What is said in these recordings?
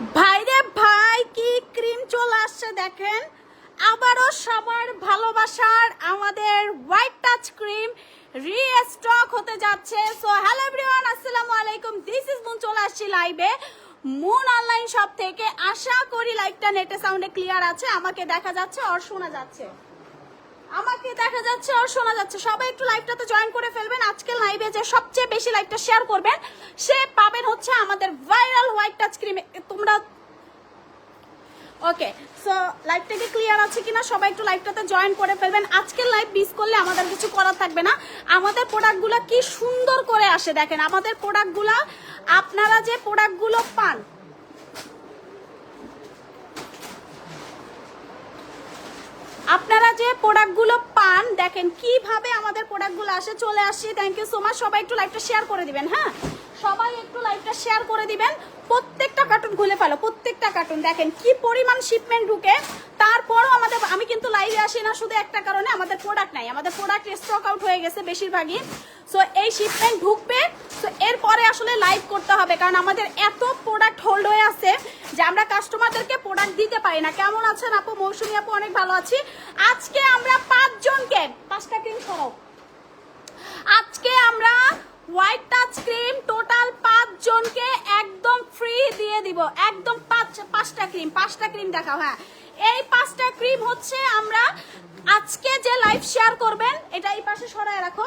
ভাইরে ভাই, কি ক্রিম চলে আসছে দেখেন। আবারও সবার ভালোবাসার আমাদের হোয়াইট টাচ ক্রিম রিস্টক হতে যাচ্ছে। সো হ্যালো এভরিওয়ান আসসালামু আলাইকুম। দিস ইজ মুন চলে আসছি লাইভে মুন অনলাইন শপ থেকে আশা করি লাইভটা নেটে সাউন্ডে ক্লিয়ার আছে। আমাকে দেখা যাচ্ছে আর শোনা যাচ্ছে। আমাকে দেখা যাচ্ছে আর শোনা যাচ্ছে। সবাই একটু লাইভটাতে জয়েন করে ফেলবেন। আজকে লাইভে যে সবচেয়ে বেশি লাইভটা শেয়ার করবেন, সে পাবেন হচ্ছে আমাদের ভাইরাল হোয়াইট টাচ ক্রিম তোমরা ওকে সো লাইভটা কি ক্লিয়ার আছে কিনা সবাই একটু লাইভটাতে জয়েন করে ফেলবেন। আজকের লাইভ মিস করলে আমাদের কিছু করার থাকবে না। আমাদের প্রোডাক্টগুলো কি সুন্দর করে আসে দেখেন। আমাদের প্রোডাক্টগুলো আপনারা যে প্রোডাক্টগুলো পান আপনারা যে প্রোডাক্টগুলো পান, দেখেন কীভাবে আমাদের প্রোডাক্টগুলো আসে, চলে আসছে থ্যাংক ইউ সো মাচ সবাই একটু লাইভটা শেয়ার করে দিবেন হ্যাঁ? সবাই একটু লাইভটা শেয়ার করে দিবেন। প্রত্যেকটা কার্টুন খুলে ফেলো, প্রত্যেকটা কার্টুন দেখেন কি পরিমাণ শিপমেন্ট ঢুকে। তারপরও আমাদের আমি কিন্তু লাইভে আসি না শুধু একটা কারণে, আমাদের প্রোডাক্ট নাই। আমাদের প্রোডাক্ট স্টক আউট হয়ে গেছে বেশিরভাগই। সো এই শিপমেন্ট ঢুকবে। তো এরপরে আসলে লাইভ করতে হবে। কারণ আমাদের এত প্রোডাক্ট হোল্ড হয়ে আছে যে আমরা কাস্টমারদেরকে প্রোডাক্ট দিতে পারি না। কেমন আছেন আপু? মৌসুমী আপু, অনেক ভালো আছি। আজকে আমরা পাঁচজনকে পাঁচটা ক্রিম সরব আজকে আমরা হোয়াইট টাচ ক্রিম টোটাল পাঁচ জনকে একদম ফ্রি দিয়ে দিব একদম পাঁচ পাঁচটা ক্রিম, পাঁচটা ক্রিম দেখাও হ্যাঁ। এই পাঁচটা ক্রিম হচ্ছে আমরা আজকে যে লাইভ শেয়ার করবেন, এটা এই পাশে সরায় রাখো।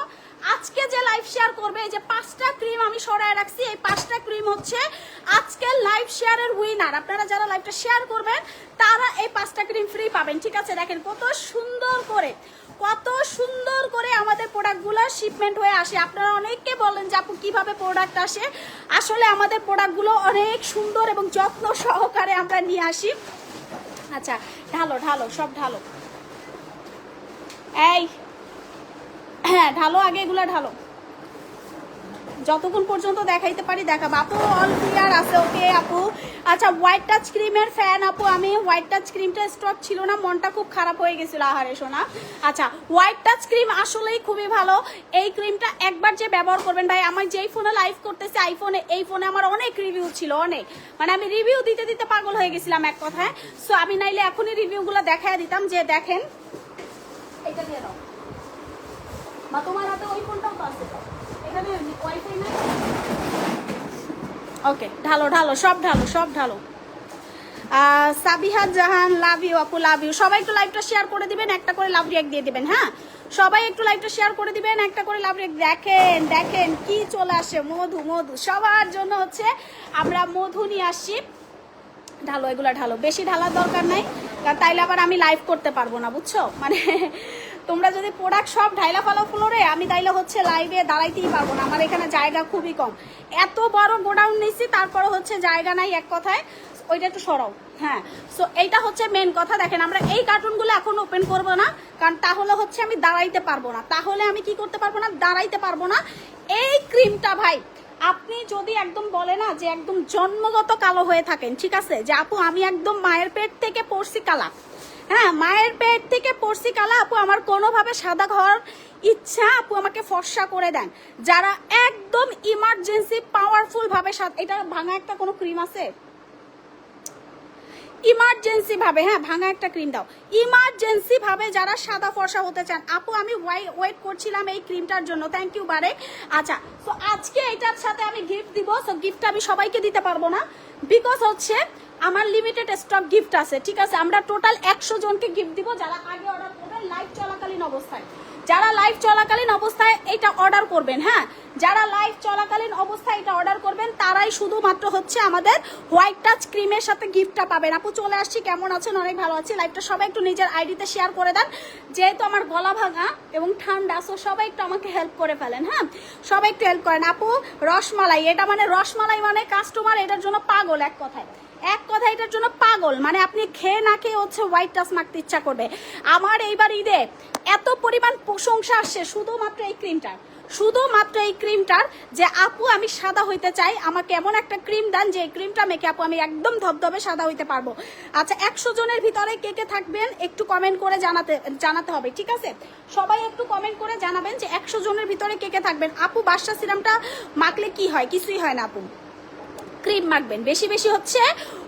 আজকে যে লাইভ শেয়ার করবে, এই যে পাঁচটা ক্রিম আমি সরায় রাখছি, এই পাঁচটা ক্রিম হচ্ছে আজকে লাইভ শেয়ারের উইনার আপনারা যারা লাইভটা শেয়ার করবেন, তারা এই পাঁচটা ক্রিম ফ্রি পাবেন, ঠিক আছে? দেখেন কত সুন্দর করে। কত সুন্দর করে আমাদের প্রোডাক্টগুলো শিপমেন্ট হয়ে আসে। আপনারা অনেককে বলেন যে আপু, কীভাবে প্রোডাক্ট আসে? আসলে আমাদের প্রোডাক্টগুলো অনেক সুন্দর এবং যত্ন সহকারে আমরা নিয়ে আসি। আচ্ছা ঢালো ঢালো, সব ঢালো। এই হ্যাঁ ঢালো, আগে এগুলো ঢালো। যতক্ষণ পর্যন্ত দেখাইতে পারি, দেখাবো। আপু অল ক্লিয়ার আছে ওকে আপু? আচ্ছা হোয়াইট টাচ ক্রিমের ফ্যান আপু, আমি হোয়াইট টাচ ক্রিমটা স্টক ছিল না, মনটা খুব খারাপ হয়ে গেছিল, আহারে, সোনা। আচ্ছা হোয়াইট টাচ ক্রিম আসলেই খুবই ভালো। এই ক্রিমটা একবার যে ব্যবহার করবেন, ভাই আমার যেই ফোনে লাইভ করতেছে আইফোনে এই ফোনে আমার অনেক রিভিউ ছিল, অনেক। মানে আমি রিভিউ দিতে দিতে পাগল হয়ে গেছিলাম এক কথায়। সো আমি নাইলে এখনই রিভিউগুলো দেখায় দিতাম, যে দেখেন এটা দিয়ে দাও বা তোমার হাতে ওই ফোনটাও তো আছে ওকে ঢালো ঢালো, সব ঢালো সব ঢালো। সাবিহা জাহান লাভ ইউ আপু লাভ ইউ সবাই একটু লাইভটা শেয়ার করে দিবেন, একটা করে লাভ রিয়াক দিয়ে দিবেন হ্যাঁ? সবাই একটু লাইভটা শেয়ার করে দিবেন, একটা করে লাভ রিয়াক দেখেন দেখেন কি চলে আসে, মধু মধু। সবার জন্য হচ্ছে আমরা মধু নিয়ে আসছি। ঢালো, এগুলো ঢালো। বেশি ঢালার দরকার নাই, কারণ তাইলে আবার আমি লাইভ করতে পারব না, বুঝছ? মানে তোমরা যদি প্রোডাক্ট সব ঢাইলা ফালা ফ্লোরে, আমি তাইলে হচ্ছে লাইভে দাঁড়াইতেই পারব না। আমার এখানে জায়গা খুবই কম। এত বড় গোডাউন নিচ্ছি তারপরে হচ্ছে জায়গা নাই এক কথায়। ওইটা একটু সরাও। হ্যাঁ। সো এইটা হচ্ছে মেন কথা। দেখেন, আমরা এই কার্টুনগুলো এখন ওপেন করব না, কারণ তাহলে হচ্ছে আমি দাঁড়াইতে পারব না। তাহলে আমি কি করতে পারব না? দাঁড়াইতে পারব না। এই ক্রিমটা ভাই, আপনি যদি একদম বলে না যে একদম জন্মগত কালো হয়ে থাকেন, ঠিক আছে? যে আপু, আমি একদম মায়ের পেট থেকে পড়ছি কালা। হ্যাঁ মায়ের পেট থেকে পড়ছি কালা, আপু, আমার কোনোভাবে সাদা ঘর ইচ্ছা, আপু, আমাকে ফর্সা করে দেন। যারা একদম ইমার্জেন্সি পাওয়ারফুল ভাবে এটা ভাঙা একটা কোনো ক্রিম আছে? ইমার্জেন্সি ভাবে হ্যাঁ ভাঙা একটা ক্রিম দাও। ইমার্জেন্সি ভাবে যারা সাদা ফর্সা হতে চান, আপু, আমি ওয়েট করছিলাম এই ক্রিমটার জন্য। থ্যাংক ইউ বারে। আচ্ছা তো আজকে এটার সাথে আমি গিফট দিব সো গিফটটা আমি সবাইকে দিতে পারব না। বিকজ হচ্ছে আমার লিমিটেড স্টক গিফট আছে, ঠিক আছে? আমরা টোটাল একশো জনকে গিফট দিব যারা আগে অর্ডার করবেন লাইভ চলাকালীন অবস্থায়। যারা লাইভ চলাকালীন অবস্থায় এটা অর্ডার করবেন হ্যাঁ? যারা লাইভ চলাকালীন অবস্থায় এটা অর্ডার করবেন, তারাই শুধুমাত্র হচ্ছে আমাদের হোয়াইট টাচ ক্রিমের সাথে গিফটটা পাবেন। আপু, চলে আসছি। কেমন আছেন? অনেক ভালো আছি। লাইভটা সবাই একটু নিজের আইডিতে শেয়ার করে দেন। যেহেতু আমার গলা ভাঙা এবং ঠান্ডা সো সবাই একটু আমাকে হেল্প করে ফেলেন হ্যাঁ? সবাই একটু হেল্প করেন। আপু, রসমালাই, এটা মানে রসমালাই মানে কাস্টমার এটার জন্য পাগল এক কথায়। এক কথা, এটার জন্য পাগল। মানে আপনি খেয়ে না খেয়ে হচ্ছে হোয়াইট টাচ মাখতে ইচ্ছা করবে। আমার এইবার ঈদে এত পরিমাণ প্রশংসা আসছে, শুধুমাত্র এই ক্রিমটার শুধুমাত্র এই ক্রিমটার যে, আপু, আমি সাদা হইতে চাই। আমাকে এমন একটা ক্রিম দেন যে, এই ক্রিমটা মেখে আপু, আমি একদম ধবধবে সাদা হইতে পারব। আচ্ছা একশো জনের ভিতরে কে কে থাকবেন একটু কমেন্ট করে জানাতে জানাতে হবে, ঠিক আছে? সবাই একটু কমেন্ট করে জানাবেন যে, একশো জনের ভিতরে কে কে থাকবেন। আপু বাদশা সিরামটা মাখলে কি হয়? কিছুই হয় না, আপু। ক্রিম মাখবেন। বেশি বেশি হচ্ছে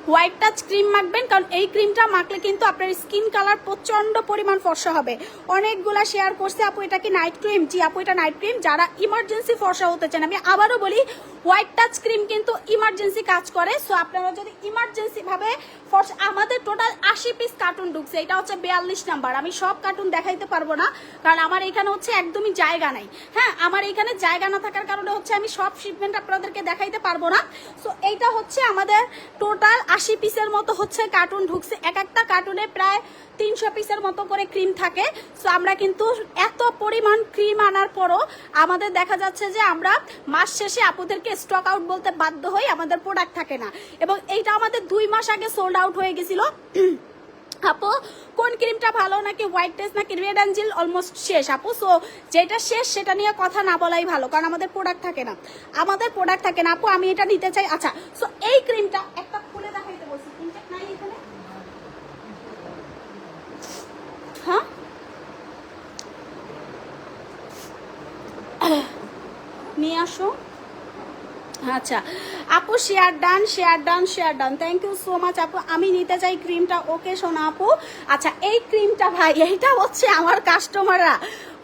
হোয়াইট টাচ ক্রিম মাখবেন, কারণ এই ক্রিমটা মাখলে কিন্তু আপনার স্কিন কালার প্রচণ্ড পরিমাণ ফর্সা হবে। অনেকগুলা শেয়ার করছে, আপু, এটা কি নাইট ক্রিম জি, আপু, এটা নাইট ক্রিম যারা ইমার্জেন্সি ফর্সা হতে চান, আমি আবারও বলি হোয়াইট টাচ ক্রিম কিন্তু ইমার্জেন্সি কাজ করে। সো আপনারা যদি ইমার্জেন্সি ভাবে ফর্স, আমাদের টোটাল আশি পিস কার্টুন ঢুকছে, এটা হচ্ছে বিয়াল্লিশ নাম্বার আমি সব কার্টুন দেখাইতে পারব না, কারণ আমার এখানে হচ্ছে একদমই জায়গা নাই। হ্যাঁ আমার এখানে জায়গা না থাকার কারণে হচ্ছে আমি সব শিপমেন্ট আপনাদেরকে দেখাইতে পারব না। সো এইটা হচ্ছে আমাদের টোটাল আশি পিসের মতো হচ্ছে কার্টুন ঢুকছে। এক একটা কার্টুনে প্রায় তিনশো পিসের মতো করে ক্রিম থাকে। সো আমরা কিন্তু এত পরিমাণ ক্রিম আনার পরও আমাদের দেখা যাচ্ছে যে আমরা মাস শেষে আপুদেরকে স্টক আউট বলতে বাধ্য হই, আমাদের প্রোডাক্ট থাকে না। এবং এইটা আমাদের দুই মাস আগে সোল্ড আউট হয়ে গেছিল। আপু, কোন ক্রিমটা ভালো নাকি হোয়াইট টেস্ট নাকি রেড অ্যাঞ্জেল অলমোস্ট শেষ, আপু। সো যেটা শেষ, সেটা নিয়ে কথা না বলাই ভালো, কারণ আমাদের প্রোডাক্ট থাকে না। আমাদের প্রোডাক্ট থাকে না, আপু। আমি এটা নিতে চাই। আচ্ছা সো এই ক্রিমটা একটা খুলে দেখাইতে বলছি ক্রিমটা নাই এখানে হ্যাঁ নিয়ে আসো। আচ্ছা আপু share done share done share done thank you so much আপু। আমি নিতে চাই ক্রিমটা ওকে শোনা আপু। আচ্ছা এই ক্রিমটা ভাই, এইটা হচ্ছে আমার কাস্টমাররা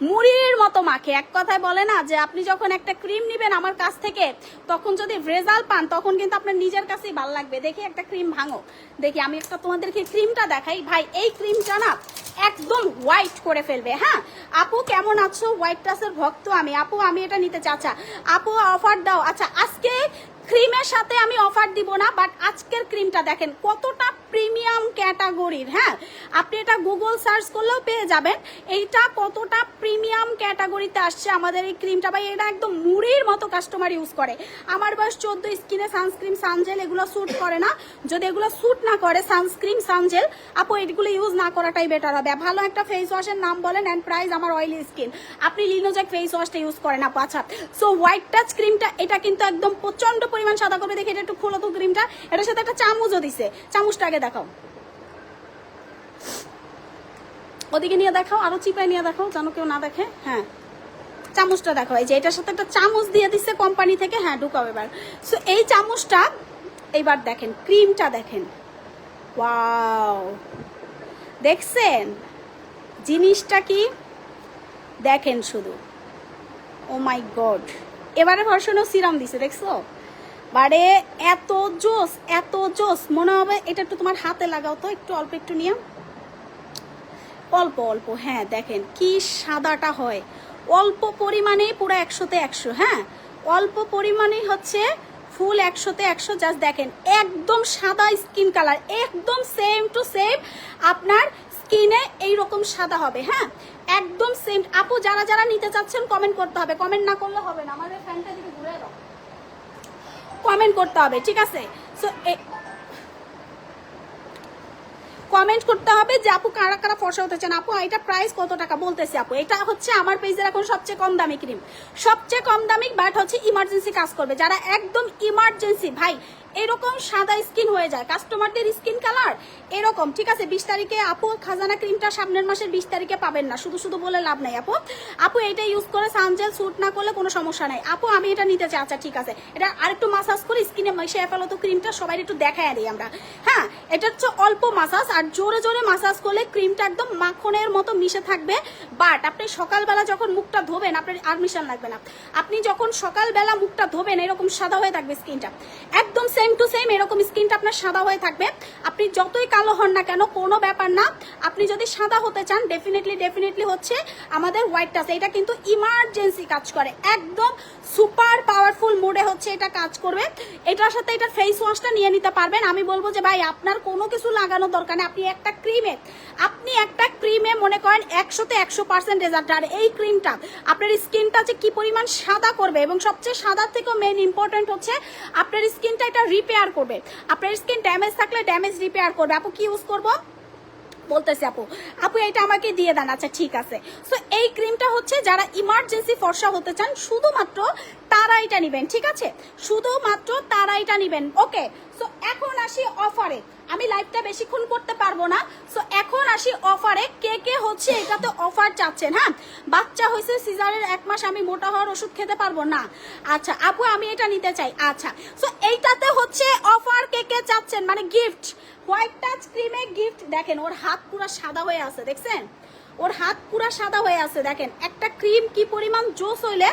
মুড়ির মতো মাখে। এক কথায় বলে না যে, আপনি যখন একটা ক্রিম নেবেন আমার কাছ থেকে, তখন যদি রেজাল্ট পান, তখন কিন্তু আপনার নিজের কাছেই ভালো লাগবে। দেখি একটা ক্রিম ভাঙো দেখি, আমি একটা তোমাদেরকে ক্রিমটা দেখাই। ভাই, এই ক্রিমটা না একদম হোয়াইট করে ফেলবে হ্যাঁ? আপু, কেমন আছো? হোয়াইট টাসের ভক্ত আমি। আপু, আমি এটা নিতে চাচ্ছা আপু অফার দাও। আচ্ছা আজকে ক্রিমের সাথে আমি অফার দিব না বাট আজকের ক্রিমটা দেখেন কতটা প্রিমিয়াম ক্যাটাগরির হ্যাঁ? আপনি এটা গুগল সার্চ করলেও পেয়ে যাবেন। এইটা কতটা প্রিমিয়াম ক্যাটাগরিতে আসছে আমাদের এই ক্রিমটা ভাই, এটা একদম মুড়ির মতো কাস্টমার ইউজ করে। আমার বয়স চোদ্দ, স্কিনে সানস্ক্রিন সানজেল এগুলো স্যুট করে না। যদি এগুলো স্যুট না করে সানস্ক্রিন সানজেল আপু, এগুলো ইউজ না করাটাই বেটার হবে। ভালো একটা ফেস ওয়াশের নাম বলেন অ্যান্ড প্রাইস আমার অয়েলি স্কিন আপনি লিনোজেক ফেস ওয়াশটা ইউজ করেন আপু আচ্ছা। সো হোয়াইট টাচ ক্রিমটা এটা কিন্তু একদম প্রচণ্ড পরিমাণ সাদা করবে দেখে এটা একটু খোলো ক্রিমটা এটার সাথে একটা চামচও দিছে। চামচটা আগে দেখাও। ওদিকে নিয়ে দেখাও, আরও চিপায় নিয়ে দেখাও, যেন কেউ না দেখে। হ্যাঁ। চামচটা দেখো এই যে এটার সাথে একটা চামচ দিয়ে দিচ্ছে কোম্পানি থেকে। হ্যাঁ ঢুকাও এবার। সো এই চামচটা এইবার দেখেন ক্রিমটা দেখেন। ওয়াও দেখছেন? জিনিসটা কি? দেখেন শুধু। ও মাই গড এবারে ভার্সনও সিরাম দিছে, দেখছ? বারে, এত জোস এত জোস। মনে হবে এটা একটু তোমার হাতে লাগাও তো, একটু অল্প একটু নিয়ে। অল্প অল্প হ্যাঁ দেখেন কি সাদাটা হয়। অল্প পরিমাণেই পুরো একশোতে একশো হ্যাঁ? অল্প পরিমাণেই হচ্ছে ফুল একশোতে একশো জাস্ট দেখেন, একদম সাদা স্কিন কালার একদম সেম টু সেম আপনার স্কিনে এইরকম সাদা হবে হ্যাঁ? একদম সেম আপু, যারা যারা নিতে চাচ্ছেন কমেন্ট করতে হবে। কমেন্ট না করলে হবে না। আমাদের ফ্যানটা দিকে ঘুরে দাও। কমেন্ট করতে হবে, ঠিক আছে? সো কমেন্ট করতে হবে যে আপু কারা কারা ফর্সা উঠেছেন? আপু এটা প্রাইস কত টাকা বলতেছি আপু? এটা হচ্ছে আমার পেজের এখন সবচেয়ে কম দামি ক্রিম সবচেয়ে কম দামি বাট হচ্ছে ইমার্জেন্সি কাজ করবে। যারা একদম ইমার্জেন্সি ভাই এরকম সাদা স্কিন হয়ে যায়। কাস্টমারদের স্কিন কালার এরকম। ঠিক আছে, বিশ তারিখে আপু খাজানা ক্রিমটা সামনের মাসের বিশ তারিখে পাবেন না। শুধু শুধু বলে লাভ নাই আপু। আপু, এটা ইউজ করে সানজেল, স্যুট না করলে কোনো সমস্যা নাই। আপু, আমি এটা নিতে চাই। আচ্ছা ঠিক আছে। এটা আরেকটু মাসাজ করে স্কিনে মিশে ফেলো তো ক্রিমটা সবাই একটু দেখায় দিই আমরা। হ্যাঁ এটা হচ্ছে অল্প মাসাজ আর জোরে জোরে মাসাজ করলে ক্রিমটা একদম মাখনের মতো মিশে থাকবে। বাট আপনি সকালবেলা যখন মুখটা ধোবেন, আপনার আর মিশান লাগবে না। আপনি যখন সকালবেলা মুখটা ধোবেন, এরকম সাদা হয়ে থাকবে স্কিনটা একদম সেম টু সেম এরকম স্কিনটা আপনার সাদা হয়ে থাকবে। আপনি যতই কালো হন না কেন, কোনো ব্যাপার না। আপনি যদি সাদা হতে চান ডেফিনেটলি ডেফিনেটলি হচ্ছে আমাদের হোয়াইট টাচ এটা কিন্তু ইমার্জেন্সি কাজ করে। একদম সুপার পাওয়ারফুল মোডে হচ্ছে এটা কাজ করবে। এটার সাথে এটা ফেস ওয়াশটা নিয়ে নিতে পারবেন। আমি বলব যে, ভাই, আপনার কোনো কিছু লাগানো দরকার নেই। আপনি একটা ক্রিমে আপনি একটা ক্রিমে মনে করেন একশোতে একশো পার্সেন্ট রেজাল্ট আর এই ক্রিমটা আপনার স্কিনটা যে কি পরিমাণ সাদা করবে এবং সবচেয়ে সাদার থেকেও মেন ইম্পর্টেন্ট হচ্ছে, আপনার স্কিনটা এটা রিপেয়ার করবে আপনার স্কিন ড্যামেজ থাকলে ড্যামেজ রিপেয়ার করবে। আপু কি ইউজ করব? বলতেছি আপু আপু, এটা আমাকে দিয়ে দেন আচ্ছা ঠিক আছে। সো এই ক্রিমটা হচ্ছে যারা ইমার্জেন্সি ফর্সা হতে চান, শুধুমাত্র তারা এটা নিবেন, ঠিক আছে? শুধুমাত্র তারা এটা নিবেন ওকে সো এখন আসি অফারে আমি লাইভটা বেশিক্ষণ করতে পারব না। সো এখন আসি অফারে কে কে হচ্ছে এটাতে অফার চাচ্ছেন হ্যাঁ? বাচ্চা হয়েছে সিজারের এক মাস, আমি মোটা হওয়ার ওষুধ খেতে পারব না। আচ্ছা আপু, আমি এটা নিতে চাই আচ্ছা। সো এইটাতে হচ্ছে অফার কে কে চাচ্ছেন মানে গিফট হোয়াইট টাচ গিফট দেখেন, ওর হাত পুরো সাদা হয়ে আছে, দেখছেন? ওর হাত পুরো সাদা হয়ে আছে, দেখেন। একটা ক্রিম কি পরিমাণ জোস হইলে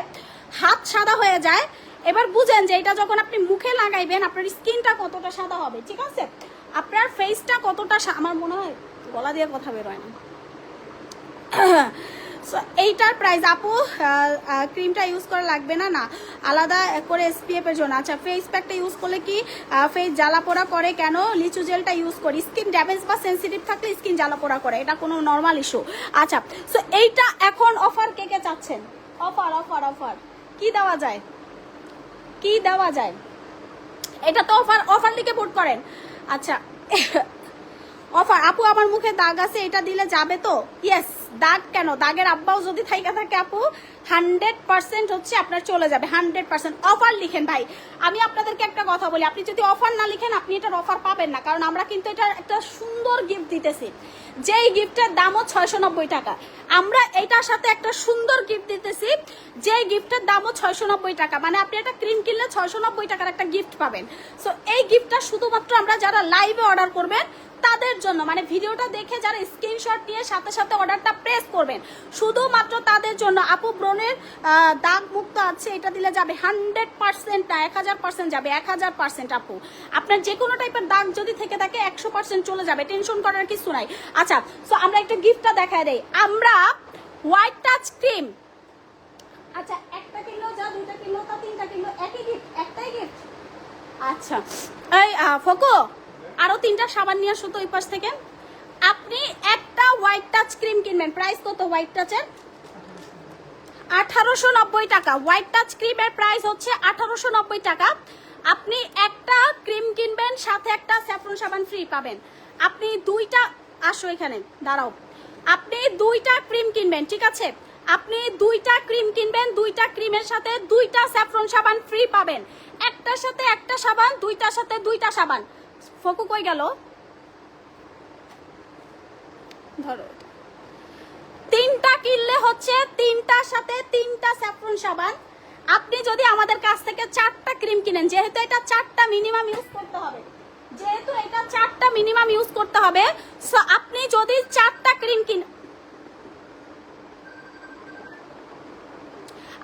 হাত সাদা হয়ে যায়। এবার বুঝেন যে এটা যখন আপনি মুখে লাগাইবেন, আপনার স্কিনটা কতটা সাদা হবে, ঠিক আছে? আপনার ফেসটা কতটা আমার মনে হয় গলা দিয়ে কথা বেরোয় না। এইটার প্রাইস আপু ক্রিমটা ইউজ করা লাগবে না না। আলাদা করে এসপিএফ এর জন্য। আচ্ছা ফেস প্যাকটা ইউজ করলে কি ফেস জ্বালা পোড়া করে কেন লিচু জেলটা ইউজ করি? স্কিন ড্যামেজ বা সেন্সিটিভ থাকলে স্কিন জ্বালা পোড়া করে। এটা কোনো নর্মাল ইস্যু আচ্ছা সো এইটা এখন অফার কে কে চাচ্ছেন? অফার অফার অফার কি দেওয়া যায়? কি দেওয়া যায়? এটা তো অফার অফার লিখে বুট করেন। আচ্ছা অফার আপু, আমার মুখে দাগ আছে, এটা দিলে যাবে তো? ইয়েস দাগ কেন? দাগের আব্বাও যদি থাইকা থাকে আপু হান্ড্রেড পার্সেন্ট হচ্ছে আপনার চলে যাবে, হান্ড্রেড পার্সেন্ট। অফার লিখেন ভাই, আমি আপনাদেরকে একটা কথা বলি, আপনি যদি অফার না লিখেন, আপনি এটার অফার পাবেন না, কারণ আমরা কিন্তু এটার একটা সুন্দর গিফট দিতেছি। যেই গিফটের দামও ছয়শো নব্বই টাকা। আমরা এটার সাথে একটা সুন্দর গিফট দিতেছি যে গিফটের দামও ছয়শো নব্বই টাকা। মানে আপনি একটা ক্রিম কিনলে ছয়শো নব্বই টাকার একটা গিফট পাবেন। সো এই গিফটটা শুধুমাত্র আমরা যারা লাইভে অর্ডার করবেন, তাদের জন্য মানে ভিডিওটা দেখে যারা স্ক্রিনশট নিয়ে সাথে সাথে অর্ডারটা প্রেস করবেন, শুধুমাত্র তাদের জন্য। আপু আহ, দাগ মুক্ত আছে এটা দিলে যাবে হান্ড্রেড পার্সেন্ট এক হাজার পার্সেন্ট যাবে এক হাজার পার্সেন্ট আপু। আপনার যে কোনো টাইপের দাগ যদি থেকে থাকে একশো পার্সেন্ট চলে যাবে টেনশন করার কিছু নাই। আচ্ছা সো আমরা একটা গিফটটা দেখাই দেই। আমরা হোয়াইট টাচ ক্রিম আচ্ছা একটা কিলো যা দুইটা কিলো তা তিনটা কিলো একই গিফট একটাই গিফট আচ্ছা এই ফোকো আরও তিনটা সাবান নিয়ে আসো তো ওই পাশ থেকে। আপনি একটা হোয়াইট টাচ ক্রিম কিনবেন। প্রাইস কত হোয়াইট টাচের আঠারোশো নব্বই টাকা। হোয়াইট টাচ ক্রিমের প্রাইস হচ্ছে আঠারোশো নব্বই টাকা। আপনি একটা ক্রিম কিনবেন, সাথে একটা স্যাফরন সাবান ফ্রি পাবেন। আপনি দুইটা, আসো এখানে, দাঁড়াও। আপনি দুইটা ক্রিম কিনবেন, ঠিক আছে? আপনি দুইটা ক্রিম কিনবেন, দুইটা ক্রিমের সাথে দুইটা স্যাফরন সাবান ফ্রি পাবেন। একটার সাথে একটা সাবান, দুইটার সাথে দুইটা সাবান। ফকু কই গেল? ধরো। তিনটা কিনলে হচ্ছে তিনটার সাথে তিনটা স্যাফরন সাবান। আপনি যদি আমাদের কাছ থেকে চারটা ক্রিম কিনেন, যেহেতু এটা চারটা মিনিমাম ইউজ করতে হবে, যেহেতু এটা চারটা মিনিমাম ইউজ করতে হবে সো আপনি যদি চারটা ক্রিম কিন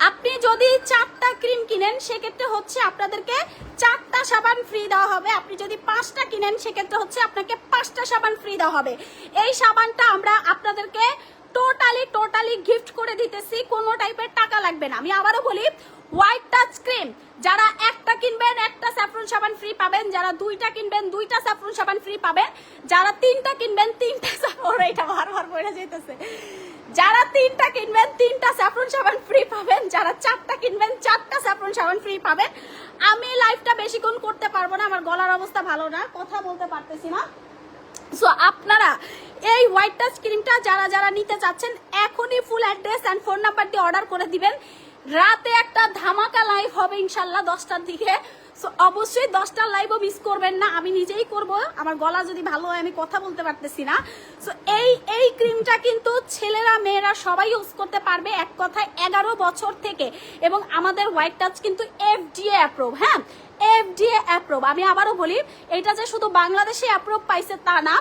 আপনি যদি চারটা ক্রিম কিনেন, সেক্ষেত্রে হচ্ছে আপনাদেরকে চারটা সাবান ফ্রি দেওয়া হবে। আপনি যদি পাঁচটা কিনেন, সেক্ষেত্রে হচ্ছে আপনাকে পাঁচটা সাবান ফ্রি দেওয়া হবে। এই সাবানটা আমরা আপনাদেরকে টোটালি টোটালি গিফট করে দিতেছি, কোনো টাইপের টাকা লাগবে না। আমি আবারও বলি হোয়াইট টাচ ক্রিম যারা একটা কিনবেন, একটা স্যাফরন সাবান ফ্রি পাবেন, যারা দুইটা কিনবেন, দুইটা স্যাফরন সাবান ফ্রি পাবেন, যারা তিনটা কিনবেন, তিনটা সাবান এটা বারবার পড়ে যেতেছে যারা তিনটা কিনবেন, তিনটা স্যাফরন সাবান ফ্রি পাবেন, যারা চারটা কিনবেন, চারটা স্যাফরন সাবান ফ্রি পাবেন। আমি লাইভটা বেশিক্ষণ করতে পারব না, আমার গলার অবস্থা ভালো না, কথা বলতে পারতেছি না। সো আপনারা এই হোয়াইট টাচ ক্রিমটা যারা যারা নিতে চাচ্ছেন, এখনই full address and phone number দিয়ে অর্ডার করে দিবেন। রাতে একটা ধামাকা লাইভ হবে ইনশাল্লাহ দশটার দিকে। সো অবশ্যই দশটার লাইভও মিস করবেন না। আমি নিজেই করব। আমার গলা যদি ভালো হয়, আমি কথা বলতে পারতেছি না। সো এই এই ক্রিমটা কিন্তু ছেলেরা, মেয়েরা সবাই ইউজ করতে পারবে এক কথায় এগারো বছর থেকে। এবং আমাদের হোয়াইট টাচ কিন্তু এফডিএ অ্যাপ্রুভ হ্যাঁ? এফডিএ অ্যাপ্রুভ আমি আবারও বলি এটা যে শুধু বাংলাদেশে অ্যাপ্রুভ পাইছে তা না,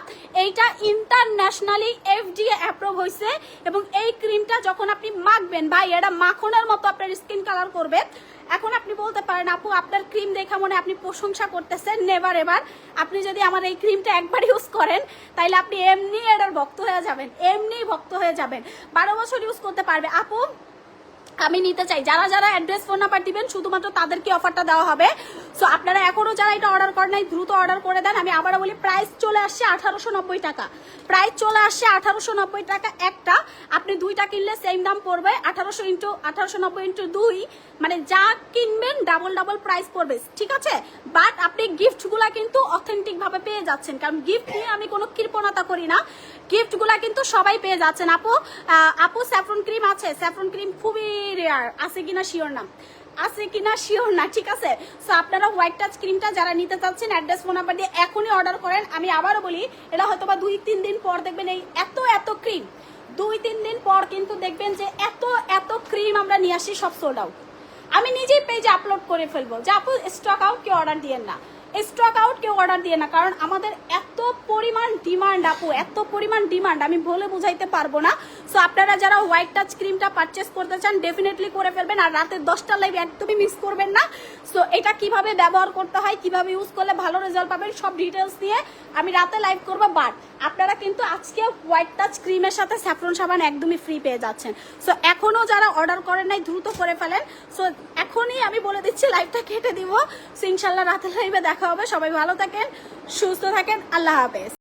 এইটা ইন্টারন্যাশনালি এফডিএ অ্যাপ্রুভ হয়েছে এবং এই ক্রিমটা যখন আপনি মাখবেন, ভাই, এটা মাখনের মতো আপনার স্কিন কালার করবে। এখন আপনি বলতে পারেন, আপু, আপনার ক্রিম দেখা মনে আপনি প্রশংসা করতেছেন নেভার এবার আপনি যদি আমার এই ক্রিমটা একবার ইউজ করেন, তাইলে আপনি এমনি এটার ভক্ত হয়ে যাবেন এমনি ভক্ত হয়ে যাবেন। বারো বছর ইউজ করতে পারবে। আপু আমি নিতে চাই। যারা যারা অ্যাড্রেস ফোন নাম্বার দিবেন, শুধুমাত্র তাদেরকে অফারটা দেওয়া হবে। সো আপনারা এখনও যারা এটা অর্ডার করেন নাই, দ্রুত অর্ডার করে দেন। আমি আবারও বলি প্রাইস চলে আসছে আঠারোশো নব্বই টাকা। প্রাইস চলে আসছে আঠারোশো নব্বই টাকা একটা। আপনি দুইটা কিনলে সেম দাম পড়বে, আঠারোশো ইন্টু আঠারোশো নব্বই ইন্টু দুই। মানে যা কিনবেন ডাবল ডাবল প্রাইস পড়বে। ঠিক আছে? বাট আপনি গিফটগুলা কিন্তু অথেন্টিক ভাবে পেয়ে যাচ্ছেন। কারণ গিফট নিয়ে আমি কোনো কৃপণতা করি না। গিফটগুলা কিন্তু সবাই পেয়ে যাচ্ছেন। আপু আপু স্যাফরন ক্রিম আছে। স্যাফরন ক্রিম খুবই রেয়ার আছে কিনা শিওর না? আছে কিনা শিওর না? ঠিক আছে? সো আপনারা হোয়াইট টাচ ক্রিমটা যারা নিতে চাচ্ছেন অ্যাড্রেস ফোন নাম্বার দিয়ে এখনই অর্ডার করেন। আমি আবারও বলি, এটা হয়তো বা দুই, তিন দিন পর দেখবেন এই এত এত ক্রিম দুই, তিন দিন পর কিন্তু দেখবেন যে এত এত ক্রিম আমরা নিয়ে আসি, সব সোল্ড আউট আমি নিজেই পেজে আপলোড করে ফেলব। যে আপু স্টক আউট কেউ অর্ডার দিয়েন না। স্টক আউট কেউ অর্ডার দিয়ে না। কারণ আমাদের এত পরিমাণ ডিমান্ড আপু, এত পরিমাণ ডিমান্ড আমি বলে বুঝাইতে পারব না। সো আপনারা যারা হোয়াইট টাচ ক্রিমটা পারচেস করতে চান ডেফিনেটলি করে ফেলবেন। আর রাতের দশটা লাইভ একদমই মিস করবেন না। সো এটা কীভাবে ব্যবহার করতে হয়, কীভাবে ইউজ করলে ভালো রেজাল্ট পাবেন, সব ডিটেলস নিয়ে আমি রাতে লাইভ করব। বাট আপনারা কিন্তু আজকে হোয়াইট টাচ ক্রিমের সাথে স্যাফরন সাবান একদমই ফ্রি পেয়ে যাচ্ছেন। সো এখনও যারা অর্ডার করেন নাই, দ্রুত করে ফেলেন। সো এখনই আমি বলে দিচ্ছি লাইভটা কেটে দিব। সো ইনশাল্লাহ রাতে লাইভে দেখা হবে। সবাই ভালো থাকেন সুস্থ থাকেন আল্লাহ হাফেজ।